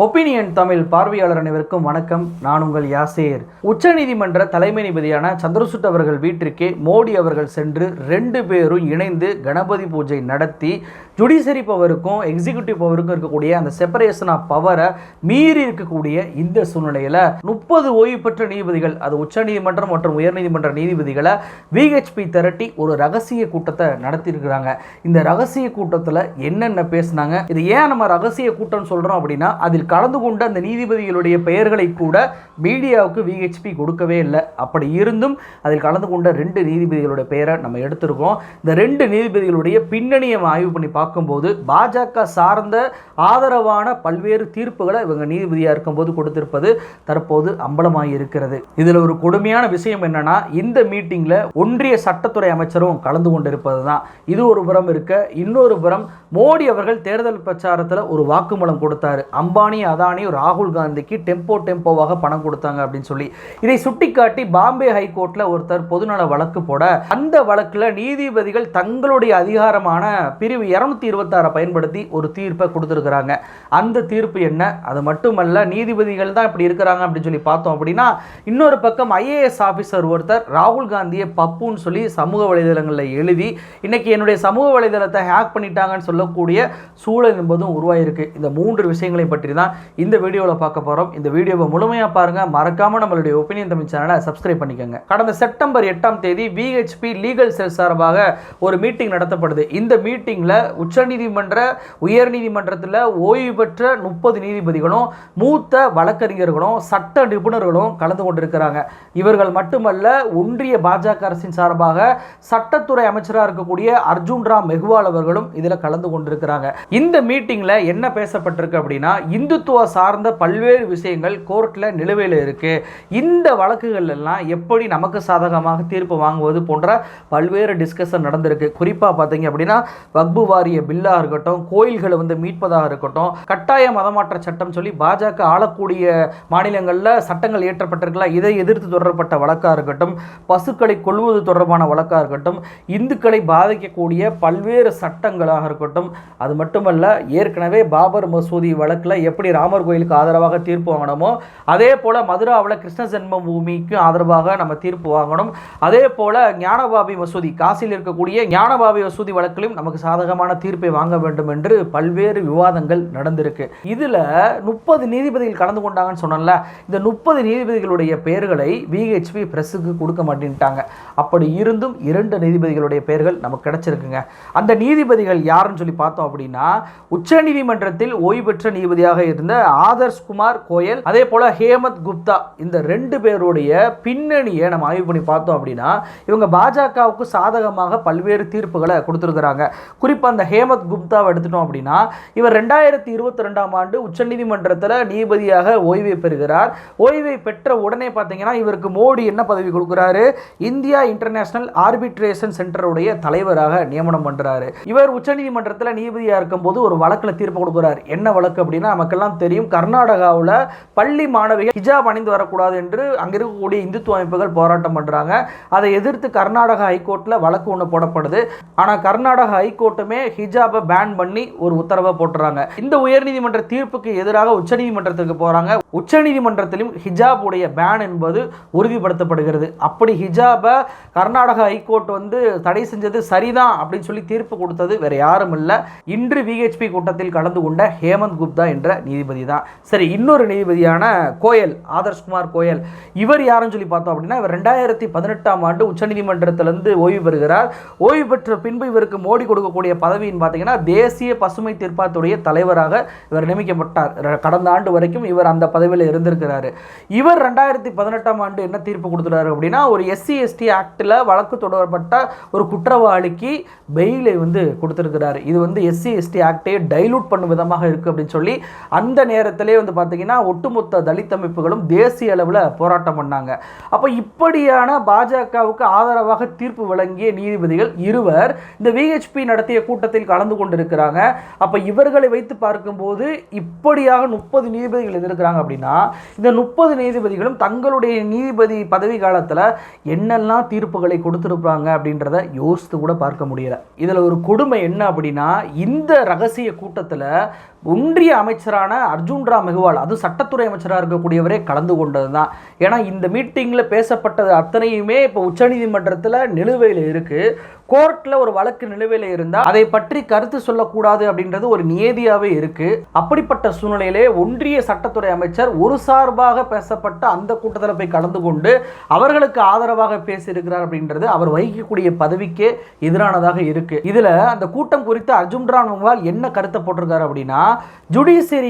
Opinion Tamil பார்வையாளர் அனைவருக்கும் வணக்கம். நான் உங்கள் யாசேர். உச்சநீதிமன்ற தலைமை நீதிபதியான சந்திரசுட் அவர்கள் வீட்டிற்கே மோடி அவர்கள் சென்று ரெண்டு பேரும் இணைந்து கணபதி பூஜை நடத்தி ஜுடிஷரி பவருக்கும் எக்ஸிக்யூட்டிவ் பவருக்கும் இருக்கக்கூடிய அந்த செப்பரேஷன் ஆஃப் பவரை மீறி இருக்கக்கூடிய இந்த சூழ்நிலையில் முப்பது ஓய்வு பெற்ற நீதிபதிகள் அது உச்சநீதிமன்றம் மற்றும் உயர்நீதிமன்ற நீதிபதிகளை விஹெச்பி திரட்டி ஒரு ரகசிய கூட்டத்தை நடத்தியிருக்கிறாங்க. இந்த ரகசிய கூட்டத்தில் என்னென்ன பேசுனாங்க? இது ஏன் நம்ம ரகசிய கூட்டம்னு சொல்கிறோம் அப்படின்னா அதில் கலந்து கொண்ட அந்த நீதிபதிகளுடைய பெயர்களை கூட மீடியாவுக்கு விஹெச்பி கொடுக்கவே இல்லை. அப்படி இருந்தும் அதில் கலந்து கொண்ட ரெண்டு நீதிபதிகளுடைய பெயரை நம்ம எடுத்திருக்கோம். இந்த ரெண்டு நீதிபதிகளுடைய பின்னணியை ஆய்வு பண்ணி பார்க்கும்போது பாஜக சார்ந்த ஆதரவான பல்வேறு தீர்ப்புகளை இவங்க நீதிபதியாக இருக்கும்போது கொடுத்திருப்பது தற்போது அம்பலமாகி இருக்கிறது இதில் ஒரு கொடுமையான விஷயம் என்னன்னா இந்த மீட்டிங்கில் ஒன்றிய சட்டத்துறை அமைச்சரும் கலந்து கொண்டிருப்பது தான் இது ஒரு புறம் இருக்க இன்னொரு புறம் மோடி அவர்கள் தேர்தல் பிரச்சாரத்தில் ஒரு வாக்குமூலம் கொடுத்தாரு. அம்பானி அதானி ராகுல் காந்திக்கு டெம்போ டெம்போவாக பணம் கொடுத்தாங்க அப்படின்னு சொல்லி. இதை சுட்டிக்காட்டி பாம்பே ஹைகோர்ட்டில் ஒருத்தர் பொதுநல வழக்கு போட அந்த வழக்கில் நீதிபதிகள் தங்களுடைய அதிகாரமான பிரிவு இருநூத்தி இருபத்தாறை பயன்படுத்தி ஒரு தீர்ப்பை கொடுத்துருக்குறாங்க. அந்த தீர்ப்பு என்ன? அது மட்டுமல்ல நீதிபதிகள் தான் இப்படி இருக்கிறாங்க அப்படின்னு சொல்லி பார்த்தோம் அப்படின்னா இன்னொரு பக்கம் ஐஏஎஸ் ஆஃபீஸர் ஒருத்தர் ராகுல் காந்தியை பப்புன்னு சொல்லி சமூக வலைதளங்களில் எழுதி இன்னைக்கு என்னுடைய சமூக வலைதளத்தை ஹேக் பண்ணிட்டாங்கன்னு சொல்லக்கூடிய சூழல் என்பதும் உருவாயிருக்கு. இந்த மூன்று விஷயங்களை பற்றி தான் இந்த வீடியோவில் பார்க்க போகிறோம் இந்த வீடியோவை முழுமையாக பாருங்கள் மறக்காமல் நம்மளுடைய ஒப்பீனியன் தமிழ் சேனலை சப்ஸ்கிரைப் பண்ணிக்கோங்க. கடந்த செப்டம்பர் எட்டாம் தேதி விஹெச்பி லீகல் செல் சார்பாக ஒரு மீட்டிங் நடத்தப்படுது. இந்த மீட்டிங்கில் உச்சநீதிமன்ற உயர்நீதிமன்றத்தில் ஓய்வு பெற்ற முப்பது நீதிபதிகளும் மூத்த வழக்கறிஞர்களும் சட்ட நிபுணர்களும் கலந்து கொண்டிருக்கிறாங்க. இவர்கள் மட்டுமல்ல ஒன்றிய பாஜக அரசின் சார்பாக சட்டத்துறை அமைச்சராக இருக்கக்கூடிய அர்ஜுன் ராம் மெஹ்வால் அவர்களும் இதில் கலந்து கொண்டிருக்கிறாங்க. இந்த மீட்டிங்கில் என்ன பேசப்பட்டிருக்கு அப்படின்னா இந்த இந்துத்துவ சார்ந்த பல்வேறு விஷயங்கள் கோர்ட்டில் நிலுவையில் இருக்குது இந்த வழக்குகள்லாம் எப்படி நமக்கு சாதகமாக தீர்ப்பு வாங்குவது போன்ற பல்வேறு டிஸ்கஷன் நடந்திருக்கு. குறிப்பாக பார்த்தீங்க அப்படின்னா வக்பு வாரிய பில்லாக இருக்கட்டும் கோயில்களை வந்து மீட்பதாக இருக்கட்டும் கட்டாய மதமாற்ற சட்டம் சொல்லி பாஜக ஆளக்கூடிய மாநிலங்களில் சட்டங்கள் இயற்றப்பட்டிருக்கல இதை எதிர்த்து தொடரப்பட்ட வழக்காக இருக்கட்டும் பசுக்களை கொள்வது தொடர்பான வழக்காக இருக்கட்டும் இந்துக்களை பாதிக்கக்கூடிய பல்வேறு சட்டங்களாக இருக்கட்டும் அது மட்டுமல்ல ஏற்கனவே பாபர் மசூதி வழக்கில் எப்படி ராமர் கோயிலுக்கு ஆதரவாக தீர்ப்பு வாங்கணுமோ அதே போல் மதுராவில் கிருஷ்ண ஜென்ம பூமிக்கு ஆதரவாக நம்ம தீர்ப்பு வாங்கணும். அதே போல் ஞானபாபி மசூதி காசியில் இருக்கக்கூடிய ஞானபாபி மசூதி வழக்கிலும் நமக்கு சாதகமான தீர்ப்பை வாங்க வேண்டும் என்று பல்வேறு விவாதங்கள் நடந்திருக்கு. இதில் முப்பது நீதிபதிகள் கலந்து கொண்டாங்கன்னு சொன்னல இந்த முப்பது நீதிபதிகளுடைய பெயர்களை விஹெச்பி பிரஸுக்கு கொடுக்க மாட்டேன்ட்டாங்க. அப்படி இருந்தும் இரண்டு நீதிபதிகளுடைய பெயர்கள் நமக்கு கிடைச்சிருக்குங்க. அந்த நீதிபதிகள் யாருன்னு சொல்லி பார்த்தோம் அப்படின்னா உச்சநீதிமன்றத்தில் ஓய்வு பெற்ற நீதிபதியாக இருந்த ஆதர்ஷ் குமார் கோயல் அதே போல ஹேமந்த் குப்தா இந்த ரெண்டு பேருடைய பின்னணியை நம்ம ஆய்வு பண்ணி பார்த்தோம் அப்படின்னா இவங்க பாஜகவுக்கு சாதகமாக பல்வேறு தீர்ப்புகளை கொடுத்துருக்குறாங்க. குறிப்பாக அந்த ஹேமந்த் குப்தாவை எடுத்துட்டோம் அப்படின்னா இவர் ரெண்டாயிரத்தி இருபத்தி ரெண்டாம் ஆண்டு உச்சநீதிமன்றத்தில் நீதிபதியாக ஓய்வை பெறுகிறார். ஓய்வை பெற்ற உடனே பார்த்தீங்கன்னா இவருக்கு மோடி என்ன பதவி கொடுக்குறாரு? இந்தியா இன்டர்நேஷனல் ஆர்பிட்ரேஷன் சென்டருடைய தலைவராக நியமனம் பண்ணுறாரு இவர் உச்சநீதிமன்றத்தில் நீதிபதியாக இருக்கும்போது ஒரு வழக்கில் தீர்ப்பு கொடுக்குறார். என்ன வழக்கு அப்படின்னா எல்லாம் தெரியும். கர்நாடகாவில் பள்ளி மாணவிகள் ஹிஜாப் அணிந்து வரக்கூடாது என்று அங்கே இருக்கக்கூடிய இந்துத்துவ அமைப்புகள் போராட்டம் பண்ணுறாங்க அதை எதிர்த்து கர்நாடகா ஹைகோர்ட்டில் வழக்கு ஒன்று போடப்படுது. ஆனால் கர்நாடகா ஹைகோர்ட்டுமே ஹிஜாபை பேன் பண்ணி ஒரு உத்தரவை போட்டுறாங்க. இந்த உயர்நீதிமன்ற தீர்ப்புக்கு எதிராக உச்சநீதிமன்றத்துக்கு போகிறாங்க உச்சநீதிமன்றத்திலும் ஹிஜாப் உடைய பேன் என்பது உறுதிப்படுத்தப்படுகிறது. அப்படி ஹிஜாபை கர்நாடகா ஹைகோர்ட் வந்து தடை செஞ்சது சரிதான் அப்படின்னு சொல்லி தீர்ப்பு கொடுத்தது வேற யாரும் இல்லை. இன்று விஹெச்பி கூட்டத்தில் கலந்து கொண்ட ஹேமந்த் குப்தா என்ற நீதிபதி தான் சரி இன்னொரு நீதிபதியான கோயல் ஆதர்ஷ்குமார் கோயல் இவர் யாருன்னு சொல்லி பார்த்தோம் அப்படின்னா இவர் ரெண்டாயிரத்தி பதினெட்டாம் ஆண்டு உச்சநீதிமன்றத்திலிருந்து ஓய்வு பெறுகிறார். ஓய்வு பெற்ற பின்பு இவருக்கு மோடி கொடுக்கக்கூடிய பதவின்னு பார்த்தீங்கன்னா தேசிய பசுமை தீர்ப்பாயத்துடைய தலைவராக இவர் நியமிக்கப்பட்டார். கடந்த ஆண்டு வரைக்கும் இவர் அந்த பதவியில் இருந்திருக்கிறாரு. இவர் ரெண்டாயிரத்தி பதினெட்டாம் ஆண்டு என்ன தீர்ப்பு கொடுத்துறாரு அப்படின்னா ஒரு எஸ்சி எஸ்டி ஆக்டில் வழக்கு தொடரப்பட்ட ஒரு குற்றவாளிக்கு பெயிலை வந்து கொடுத்துருக்கிறாரு. இது வந்து எஸ்சி எஸ்டி ஆக்டே டைலூட் பண்ணும் விதமாக இருக்குது அப்படின்னு சொல்லி அந்த நேரத்திலே வந்து பார்த்தீங்கன்னா ஒட்டுமொத்த தலித் அமைப்புகளும் தேசிய அளவில் போராட்டம் பண்ணாங்க. அப்போ இப்படியான பாஜகவுக்கு ஆதரவாக தீர்ப்பு வழங்கிய நீதிபதிகள் இருவர் இந்த விஹெச்பி நடத்திய கூட்டத்தில் கலந்து கொண்டிருக்கிறாங்க. அப்போ இவர்களை வைத்து பார்க்கும்போது இப்படியாக முப்பது நீதிபதிகள் எதிர்க்கிறாங்க அப்படின்னா இந்த முப்பது நீதிபதிகளும் தங்களுடைய நீதிபதி பதவி காலத்தில் என்னெல்லாம் தீர்ப்புகளை கொடுத்துருப்பாங்க அப்படின்றத யோசித்து கூட பார்க்க முடியலை. இதில் ஒரு கொடுமை என்ன அப்படின்னா இந்த ரகசிய கூட்டத்தில் ஒன்றிய அமைச்சரான அமைச்சரான அர்ஜுன் ராம் மெஹ்வால் அது சட்டத்துறை அமைச்சராக இருக்கக்கூடியவரே கலந்து கொண்டது தான் ஏன்னா இந்த மீட்டிங்கில் பேசப்பட்டது அத்தனையுமே இப்போ உச்சநீதிமன்றத்தில் நிலுவையில் இருக்குது கோர்ட்டில் ஒரு வழக்கு நிலுவையில் இருந்தால் அதை பற்றி கருத்து சொல்லக்கூடாது அப்படின்றது ஒரு நியதியாகவே இருக்குது அப்படிப்பட்ட சூழ்நிலையிலே ஒன்றிய சட்டத்துறை அமைச்சர் ஒரு சார்பாக பேசப்பட்ட அந்த கூட்டத்தில் போய் கலந்து கொண்டு அவர்களுக்கு ஆதரவாக பேசியிருக்கிறார் அப்படின்றது அவர் வகிக்கக்கூடிய பதவிக்கே எதிரானதாக இருக்கு. இதுல அந்த கூட்டம் குறித்து அர்ஜுன் ராம் என்ன கருத்தை போட்டிருக்காரு அப்படின்னா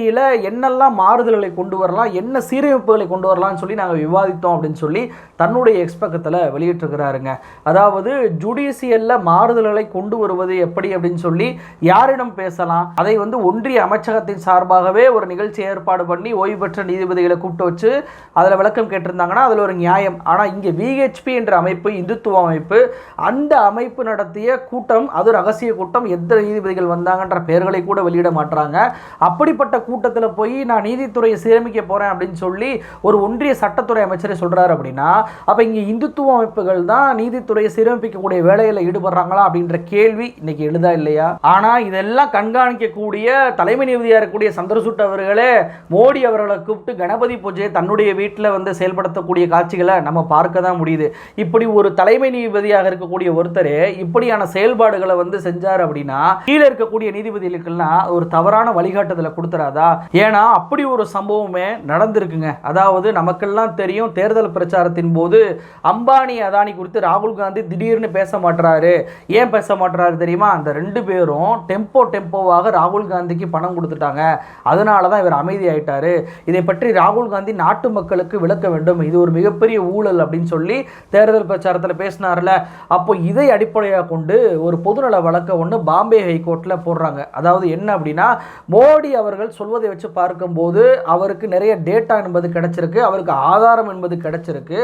கல்வியில் என்னெல்லாம் மாறுதல்களை கொண்டு வரலாம் என்ன சீரமைப்புகளை கொண்டு வரலாம்னு சொல்லி நாங்கள் விவாதித்தோம் அப்படின்னு சொல்லி தன்னுடைய எக்ஸ்பக்கத்தில் வெளியிட்டிருக்கிறாருங்க. அதாவது ஜுடிஷியலில் மாறுதல்களை கொண்டு வருவது எப்படி அப்படின்னு சொல்லி யாரிடம் பேசலாம்? அதை வந்து ஒன்றிய அமைச்சகத்தின் சார்பாகவே ஒரு நிகழ்ச்சி ஏற்பாடு பண்ணி ஓய்வு பெற்ற நீதிபதிகளை கூப்பிட்டு வச்சு அதில் விளக்கம் கேட்டிருந்தாங்கன்னா அதில் ஒரு நியாயம். ஆனால் இங்கே விஹெச்பி என்ற அமைப்பு இந்துத்துவ அமைப்பு அந்த அமைப்பு நடத்திய கூட்டம் அது ரகசிய கூட்டம் எத்தனை நீதிபதிகள் வந்தாங்கன்ற பெயர்களை கூட வெளியிட மாட்டாங்க அப்படிப்பட்ட கூட்டத்தில் போய் நான் நீதித்துறையை சீரமைக்க போகிறேன் அப்படின்னு சொல்லி ஒரு ஒன்றிய சட்டத்துறை அமைச்சரே சொல்கிறாரு அப்படின்னா அப்போ இங்கே இந்துத்துவ அமைப்புகள் தான் நீதித்துறையை சீரமைக்கக்கூடிய வேலையில் ஈடுபடுறாங்களா அப்படின்ற கேள்வி இன்னைக்கு எழுதா இல்லையா? ஆனால் இதெல்லாம் கண்காணிக்கக்கூடிய தலைமை நீதியாக இருக்கக்கூடிய சந்திரசூட் அவர்களே மோடி அவர்களை கூப்பிட்டு கணபதி பூஜையை தன்னுடைய வீட்டில் வந்து செயல்படுத்தக்கூடிய காட்சிகளை நம்ம பார்க்க தான் முடியுது. இப்படி ஒரு தலைமை நீதிபதியாக இருக்கக்கூடிய ஒருத்தர் இப்படியான செயல்பாடுகளை வந்து செஞ்சார் அப்படின்னா கீழே இருக்கக்கூடிய நீதிபதிகளுக்கெல்லாம் ஒரு தவறான வழிகாட்டுதலை கொடுத்துறாதா ஏன்னா அப்படி ஒரு சம்பவமே நடந்திருக்குங்க. அதாவது நமக்கெல்லாம் தெரியும் தேர்தல் பிரச்சாரத்தின் போது அம்பானி அதானி குறித்து ராகுல் காந்தி திடீர்னு பேச மாட்டுறாரு ஏன் பேச மாட்டுறாரு தெரியுமா? அந்த ரெண்டு பேரும் டெம்போ டெம்போவாக ராகுல் காந்திக்கு பணம் கொடுத்துட்டாங்க. அதனால தான் இவர் அமைதி ஆயிட்டாரு இதை பற்றி ராகுல் காந்தி நாட்டு மக்களுக்கு விளக்க வேண்டும். இது ஒரு மிகப்பெரிய ஊழல் அப்படின்னு சொல்லி தேர்தல் பிரச்சாரத்தில் பேசினார்ல. அப்போ இதை அடிப்படையாக கொண்டு ஒரு பொதுநல வழக்கை ஒன்று பாம்பே ஹைகோர்ட்டில் போடுறாங்க. அதாவது என்ன அப்படின்னா மோடி அவர்கள் சொல்வதை வச்சு பார்க்கும்போது அவருக்கு நிறைய டேட்டா என்பது கிடைச்சிருக்கு அவருக்கு ஆதாரம் என்பது கிடைச்சிருக்கு.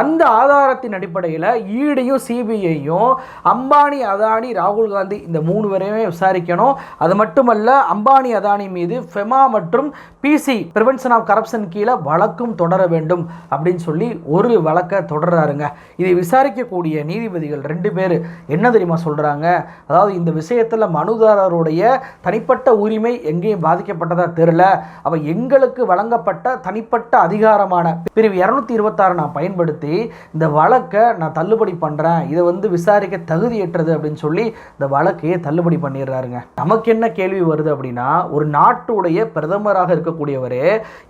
அந்த ஆதாரத்தின் அடிப்படையில் ஈடியும் சிபிஐயும் அம்பானி அதானி ராகுல் காந்தி இந்த மூணு பேரையுமே விசாரிக்கணும். அது மட்டுமல்ல அம்பானி அதானி மீது ஃபெமா மற்றும் பிசி ப்ரிவென்ஷன் ஆஃப் கரப்ஷன் கீழே வழக்கும் தொடர வேண்டும் அப்படின்னு சொல்லி ஒரு வழக்கை தொடர்றாருங்க. இதை விசாரிக்கக்கூடிய நீதிபதிகள் ரெண்டு பேர் என்ன தெரியுமா சொல்கிறாங்க அதாவது இந்த விஷயத்தில் மனுதாரருடைய தனிப்பட்ட உரிமை எங்கேயும் பாதிக்கப்பட்டதாக தெரியல. அவ எங்களுக்கு வழங்கப்பட்ட தனிப்பட்ட அதிகாரமான பிரிவு இரநூத்தி இருபத்தாறு நான் பயன்படுத்தி இந்த வழக்கை நான் தள்ளுபடி பண்ணுறேன் இதை வந்து விசாரிக்க தகுதியற்றது அப்படின்னு சொல்லி இந்த வழக்கையே தள்ளுபடி பண்ணிடுறாருங்க. நமக்கு என்ன கேள்வி வருது அப்படின்னா ஒரு நாட்டுடைய பிரதமராக இருக்கக்கூடியவர்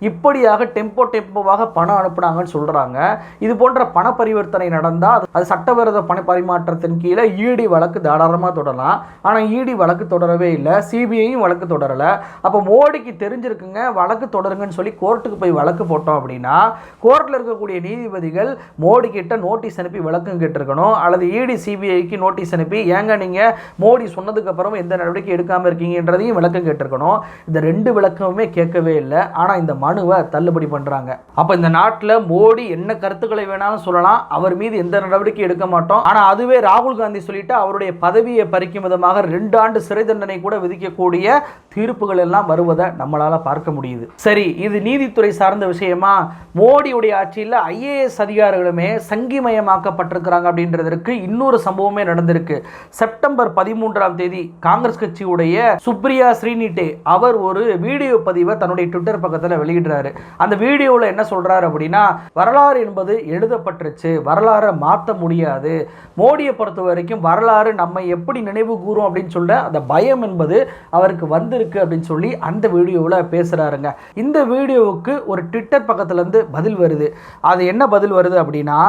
இப்படியாக டெம்போ டெம்போவாக பணம் அனுப்புனாங்கன்னு சொல்கிறாங்க இது போன்ற பண பரிவர்த்தனை நடந்தால் அது சட்டவிரோத பண பரிமாற்றத்தின் கீழே இடி வழக்கு தாராளமாக தொடரலாம். ஆனால் இடி வழக்கு தொடரவே இல்லை. சிபிஐயும் வழக்கு தொடரலை. அப்போ மோடிக்கு தெரிஞ்சிருக்குங்க வழக்கு தொடருங்கன்னு சொல்லி கோர்ட்டுக்கு போய் வழக்கு போட்டோம் அப்படின்னா கோர்ட்டில் இருக்கக்கூடிய நீதிபதிகள் மோடி கிட்ட நோட்டீஸ் அனுப்பி விளக்கம் கேட்டிருக்கணும் அல்லது இடி சிபிஐக்கு நோட்டீஸ் அனுப்பி ஏங்க நீங்கள் மோடி சொன்னதுக்கப்புறம் எந்த நடவடிக்கை எடுக்காமல் இருக்கீங்கன்றதையும் விளக்கம் கேட்டிருக்கணும். இந்த ரெண்டு விளக்கமுமே கேட்கவே இல்லை ஆனால் இந்த மனுவை தள்ளுபடி பண்ணுறாங்க அப்போ இந்த நாட்டில் மோடி என்ன கருத்துக்களை வேணாலும் சொல்லலாம் அவர் மீது எந்த நடவடிக்கை எடுக்க மாட்டோம். ஆனால் அதுவே ராகுல் காந்தி சொல்லிட்டு அவருடைய பதவியை பறிக்கும் விதமாக ரெண்டு ஆண்டு சிறை தண்டனை கூட விதிக்கக்கூடிய தீர்ப்புகள் எல்லாம் வருவதை நம்மளால பார்க்க முடியுது. சரி இது நீதித்துறை சார்ந்த விஷயமா? மோடியுடைய ஆட்சியில் ஐஏஎஸ் அதிகாரிகளுமே சங்கிமயமாக்கப்பட்டிருக்கிறாங்க அப்படின்றதற்கு இன்னொரு சம்பவமே நடந்திருக்கு. செப்டம்பர் பதிமூன்றாம் தேதி காங்கிரஸ் கட்சியுடைய சுப்ரியா ஸ்ரீனிட்டே அவர் ஒரு வீடியோ பதிவை தன்னுடைய ட்விட்டர் பக்கத்தில் வெளியிடுறாரு. அந்த வீடியோவில் என்ன சொல்றாரு அப்படின்னா வரலாறு என்பது எழுதப்பட்டுருச்சு. வரலாறை மாற்ற முடியாது. மோடியை பொறுத்த வரைக்கும் வரலாறு நம்மை எப்படி நினைவு கூறும்? அப்படின்னு சொல்ல அந்த பயம் என்பது அவருக்கு வந்திருக்கு அப்படின்னு சொல்லி அந்த வீடியோவில் பேசுகிறாருங்க இந்த வீடியோவுக்கு ஒரு ட்விட்டர் பக்கத்துலேருந்து பதில் வருது. அது என்ன பதில் வருது அப்படின்னா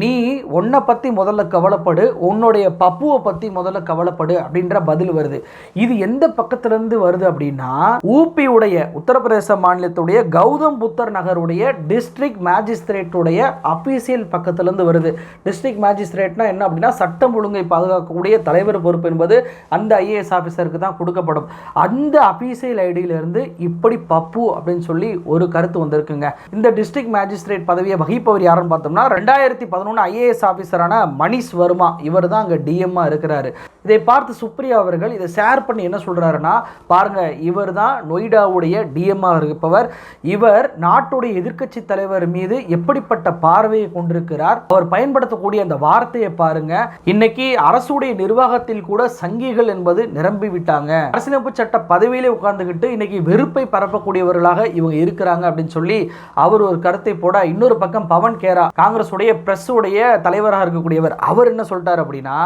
நீ உன்னை பற்றி முதல்ல கவலைப்படு உன்னுடைய பப்புவை பற்றி முதல்ல கவலைப்படு அப்படின்ற பதில் வருது. இது எந்த பக்கத்துலேருந்து வருது அப்படின்னா ஊபியுடைய உத்தரப்பிரதேச மாநிலத்துடைய கௌதம் புத்தர் நகருடைய டிஸ்ட்ரிக்ட் மேஜிஸ்திரேட்டுடைய அஃபீஷியல் பக்கத்துலேருந்து வருது. டிஸ்ட்ரிக்ட் மேஜிஸ்திரேட்னா என்ன அப்படின்னா சட்டம் ஒழுங்கை பாதுகாக்கக்கூடிய தலைவர் பொறுப்பு என்பது அந்த ஐஏஎஸ் ஆஃபீஸருக்கு தான் கொடுக்கப்படும். அந்த அஃபீஷியல் ஐடியிலிருந்து இப்படி பப்பு அப்படின்னு சொல்லி ஒரு கருத்து வந்திருக்குங்க. இந்த டிஸ்ட்ரிக்ட் மேஜிஸ்ட்ரேட் பதவியை வகிப்பவர் யாருன்னு பார்த்தோம்னா ரெண்டாயிரத்தி பதினொன்று ஐஏஎஸ் ஆஃபீஸரான மணிஷ் வர்மா. இவர் தான் அங்கே டிஎம்மா இருக்கிறாரு. இதை பார்த்து சுப்ரியா அவர்கள் இதை ஷேர் பண்ணி என்ன சொல்கிறாருன்னா பாருங்க இவர் தான் நொய்டாவுடைய டிஎம்மா இருப்பவர். இவர் நாட்டுடைய எதிர்க்கட்சி தலைவர் மீது எப்படிப்பட்ட பார்வையை கொண்டிருக்கிறார் அவர் பயன்படுத்தக்கூடிய அந்த வார்த்தையை பாருங்க. இன்னைக்கு அரசுடைய நிர்வாகத்தில் கூட சங்கிகள் என்பது நிரம்பி விட்டாங்க அரசியலமைப்பு சட்ட பதவியிலே உட்கார்ந்துகிட்டு இன்னைக்கு வெறுப்பை பரப்பக்கூடியவர்களாக இவங்க இருக்கிறாங்க அப்படின்னு சொல்லி அவர் ஒரு கருத்தை போட. இன்னொரு பக்கம் பவன் கேரா காங்கிரஸ் உடைய பிரஸ் உடைய தலைவராக இருக்கக்கூடியவர் அவர் என்ன சொல்லிட்டார் அப்படின்னா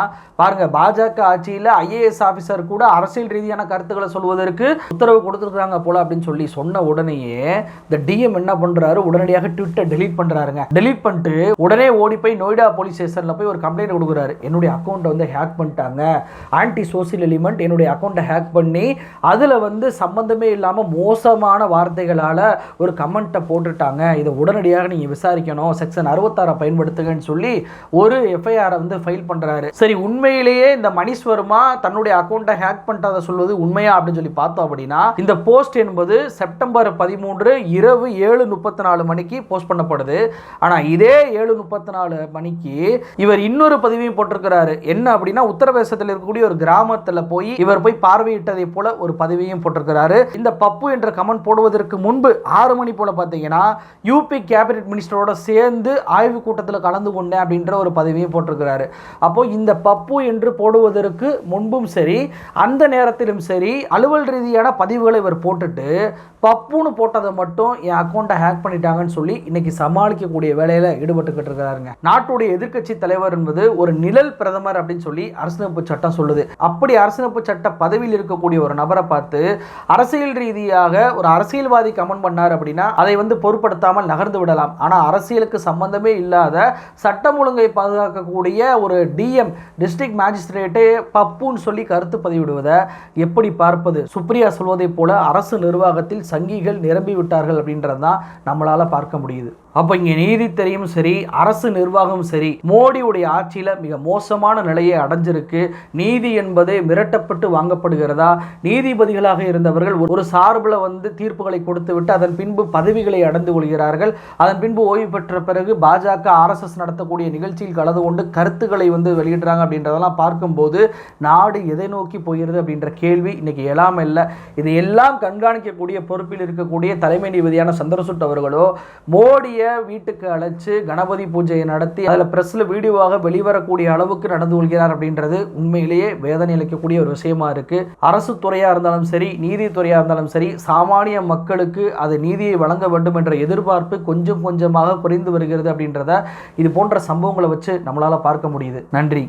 பாருங்க பாஜக ஆட்சியில் ஐஏஎஸ் ஆஃபீஸர் கூட அரசியல் ரீதியான கருத்துக்களை சொல்வதற்கு உத்தரவு கொடுத்துருக்காங்க போல அப்படின்னு சொல்லி சொன்ன உடனேயே இந்த டிஎம் என்ன பண்றாரு? உடனடியாக ட்விட்டர் டெலீட் பண்றாருங்க. டெலீட் பண்ணிட்டு உடனே ஓடி போய் நொய்டா போலீஸ் ஸ்டேஷன்ல போய் ஒரு கம்ப்ளைண்ட் கொடுக்குறாரு. என்னுடைய அக்கௌண்ட்டை வந்து ஹேக் பண்ணிட்டாங்க. ஆன்டி சோசியல் எலிமெண்ட் என்னுடைய அக்கௌண்ட்டை ஹேக் பண்ணி அதில் வந்து சம்பந்தமே இல்லாமல் மோசமான வார்த்தைகளால் ஒரு கமெண்ட்டை போட்டுட்டாங்க. இதை உடனடியாக நீங்கள் விசாரிக்கணும். செக்ஷன் அறுபத்தாறை பயன்படுத்துங்கன்னு சொல்லி ஒரு எஃப்ஐஆரை வந்து ஃபைல் பண்ணுறாரு சரி உண்மையிலேயே இந்த மணிஸ்வர்மா தன்னுடைய அக்கௌண்ட்டை ஹேக் பண்ணிட்டதை சொல்வது உண்மையா அப்படின்னு சொல்லி பார்த்தோம் அப்படின்னா இந்த போஸ்ட் என்பது செப்டம்பர் பதிமூன்று இரவு ஏழு முப்பத்தி நாலு மணிக்கு போஸ்ட் பண்ணப்படுது. ஆனால் இதே ஏழு முப்பத்தி நாலு மணிக்கு இவர் இன்னொரு பதிவையும் போட்டிருக்கிறாரு. என்ன அப்படின்னா உத்தரப்பிரதேசத்தில் இருக்கக்கூடிய ஒரு கிராமத்தில் போய் இவர் போய் பார்வையிட்டதை போல ஒரு பதிவையும் போட்டிருக்கிறாரு. இந்த பப்பு என்ற கமெண்ட் போடுவதற்கு முன்பு ஆறு மணி போல் பார்த்தீங்கன்னா யூபி கேபினெட் மினிஸ்டரோட சேர்ந்து ஆய்வு கூட்டத்தில் கலந்து கொண்டேன் அப்படின்ற ஒரு பதவியை போட்டிருக்கிறாரு. அப்போ இந்த பப்பு என்று போடுவதற்கு முன்பும் சரி அந்த நேரத்திலும் சரி அலுவல் ரீதியான பதிவுகளை இவர் போட்டுட்டு பப்புன்னு போட்டதை மட்டும் என் அக்கௌண்ட்டை ஹேக் பண்ணிட்டாங்கன்னு சொல்லி இன்னைக்கு சமாளிக்கக்கூடிய வேலையில் ஈடுபட்டுக்கிட்டு இருக்கிறாருங்க நாட்டுடைய எதிர்க்கட்சி தலைவர் என்பது ஒரு நிழல் பிரதமர் அப்படின்னு சொல்லி அரசியலமைப்பு சட்டம் சொல்லுது. அப்படி அரசியலமைப்பு சட்ட பதவியில் இருக்கக்கூடிய ஒரு நபரை பார்த்து அரசியல் ரீதியாக ஒரு அரசியல்வாதி கமெண்ட் பண்ணார் அப்படின்னா அதை வந்து பொருட்படுத்தாமல் நகர்ந்து விடலாம். ஆனால் அரசியலுக்கு சம்பந்தமே இல்லாத சட்டம் ஒழுங்கை பாதுகாக்கக்கூடிய ஒரு டிஎம் டிஸ்ட்ரிக்ட் மேஜிஸ்ட்ரேட்டே பப்புன்னு சொல்லி கருத்து பதிவிடுவதை எப்படி பார்ப்பது? சுப்ரியா சொல்வதைப் போல அரசு நிர்வாகத்தில் சங்கிகள் நிரம்பி விட்டார்கள் அப்படின்றது தான் நம்மளால் பார்க்க முடியுது. அப்போ இங்கே நீதித்துறையும் சரி அரசு நிர்வாகமும் சரி மோடியுடைய ஆட்சியில் மிக மோசமான நிலையை அடைஞ்சிருக்கு. நீதி என்பது மிரட்டப்பட்டு வாங்கப்படுகிறதா? நீதிபதிகளாக இருந்தவர்கள் ஒரு சார்பில் வந்து தீர்ப்புகளை கொடுத்து விட்டு அதன் பின்பு பதவிகளை அடைந்து கொள்கிறார்கள். அதன் பின்பு ஓய்வு பெற்ற பிறகு பாஜக ஆர்எஸ்எஸ் நடத்தக்கூடிய நிகழ்ச்சியில் கலந்து கொண்டு கருத்துக்களை வந்து வெளியிடுறாங்க அப்படின்றதெல்லாம் பார்க்கும்போது நாடு எதை நோக்கி போகிறது அப்படின்ற கேள்வி இன்னைக்கு எழாம இல்லை. இது எல்லாம் கண்காணிக்கக்கூடிய பொறுப்பில் இருக்கக்கூடிய தலைமை நீதிபதியான சந்திரசுட் அவர்களோ மோடியை வீட்டுக்கு அழைச்சு கணபதி பூஜையை நடத்தி அதில் ப்ரெஸ்ஸில் வீடியோவாக வெளிவரக்கூடிய அளவுக்கு நடந்து கொள்கிறார் அப்படின்றது உண்மையிலேயே வேதனை அளிக்கக்கூடிய ஒரு விஷயமா இருக்குது அரசு துறையாக இருந்தாலும் சரி நீதித்துறையாக இருந்தாலும் சரி சாமானிய மக்களுக்கு அது நீதியை வழங்க வேண்டும் என்ற எதிர்பார்ப்பு கொஞ்சம் கொஞ்சமாக குறைந்து வருகிறது அப்படின்றத இது போன்ற சம்பவங்களை வச்சு நம்மளால் பார்க்க முடியுது. நன்றி.